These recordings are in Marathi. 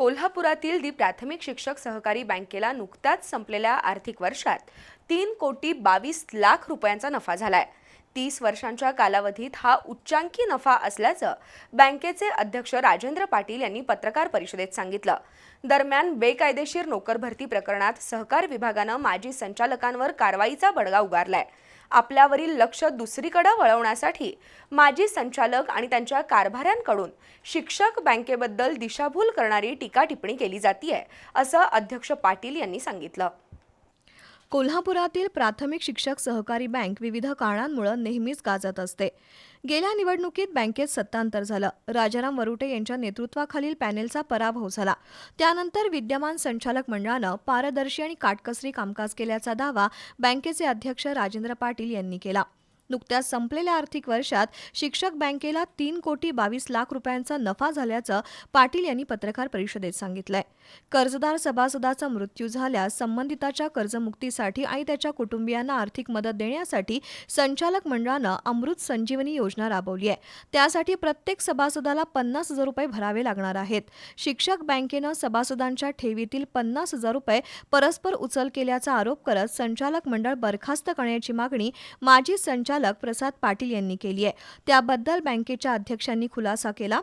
कोल्हापुरातील दी प्राथमिक शिक्षक सहकारी बँकेला नुकत्याच संपलेल्या आर्थिक वर्षात तीन कोटी बावीस लाख रुपयांचा नफा झालाय. तीस वर्षांच्या कालावधीत हा उच्चांकी नफा असल्याचं बँकेचे अध्यक्ष राजेंद्र पाटील यांनी पत्रकार परिषदेत सांगितलं. दरम्यान बेकायदेशीर नोकर भरती प्रकरणात सहकार विभागानं माजी संचालकांवर कारवाईचा बडगा उगारलाय. आपल्यावरील लक्ष दुसरीकडे वळवण्यासाठी माजी संचालक आणि त्यांच्या कारभाऱ्यांकडून शिक्षक बँकेबद्दल दिशाभूल करणारी टीका टिप्पणी केली जातीय असं अध्यक्ष पाटील यांनी सांगितलं. कोल्हापुरातील प्राथमिक शिक्षक सहकारी बँक विविध कारणांमुळे नेहमीच गाजत असते. गेल्या निवडणुकीत बँकेत सत्तांतर झालं. राजाराम वरुटे यांच्या नेतृत्वाखालील पॅनेलचा पराभव झाला. त्यानंतर विद्यमान संचालक मंडळानं पारदर्शी आणि काटकसरी कामकाज केल्याचा दावा बँकेचे अध्यक्ष राजेंद्र पाटील यांनी केला. नुकत्याच संपलेल्या आर्थिक वर्षात शिक्षक बँकेला तीन कोटी बावीस लाख रुपयांचा नफा झाल्याचं पाटील यांनी पत्रकार परिषदेत सांगितलंय. कर्जदार सभासदाचा मृत्यू झाल्यास संबंधिताच्या कर्जमुक्तीसाठी आणि त्याच्या कुटुंबियांना आर्थिक मदत देण्यासाठी संचालक मंडळानं अमृत संजीवनी योजना राबवली आहे. त्यासाठी प्रत्येक सभासदाला पन्नास हजार रुपये भरावे लागणार आहेत. शिक्षक बँकेनं सभासदांच्या ठेवीतील पन्नास हजार रुपये परस्पर उचल केल्याचा आरोप करत संचालक मंडळ बरखास्त करण्याची मागणी माजी संचालक प्रसाद पाटील यांनी केली आहे. त्याबद्दल बँकेच्या अध्यक्षांनी खुलासा केला.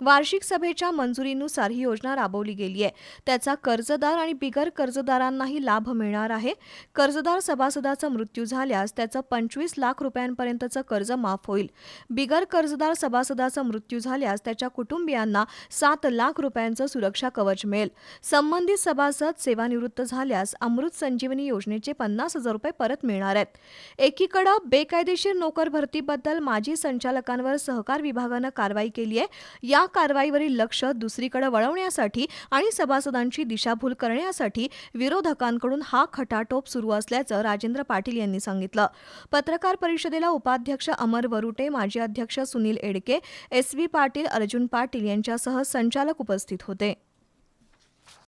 वार्षिक सभेच्या मंजुरीनुसार ही योजना राबवली गेली आहे. त्याचा कर्जदार आणि बिगर कर्जदारांनाही लाभ मिळणार आहे. कर्जदार सभासदाचा मृत्यू झाल्यास त्याचं पंचवीस लाख रुपयांपर्यंतचं कर्ज माफ होईल. बिगर कर्जदार सभासदाचा मृत्यू झाल्यास त्याच्या कुटुंबियांना सात लाख रुपयांचं सुरक्षा कवच मिळेल. संबंधित सभासद सेवानिवृत्त झाल्यास अमृत संजीवनी योजनेचे पन्नास हजार रुपये परत मिळणार आहेत. एकीकडं बेकायदेशीर नोकर भरतीबद्दल माजी संचालकांवर सहकार विभागानं कारवाई केली आहे. या या कारवाईवरील लक्ष दुसरीकडे वळवण्यासाठी आणि सभासदांची दिशाभूल करण्यासाठी विरोधकांकडून हा खटाटोप सुरू असल्याचं राजेंद्र पाटील यांनी सांगितलं. पत्रकार परिषदेला उपाध्यक्ष अमर वरुटे माजी अध्यक्ष सुनील एडके एस व्ही पाटील अर्जुन पाटील यांच्यासह संचालक उपस्थित होते.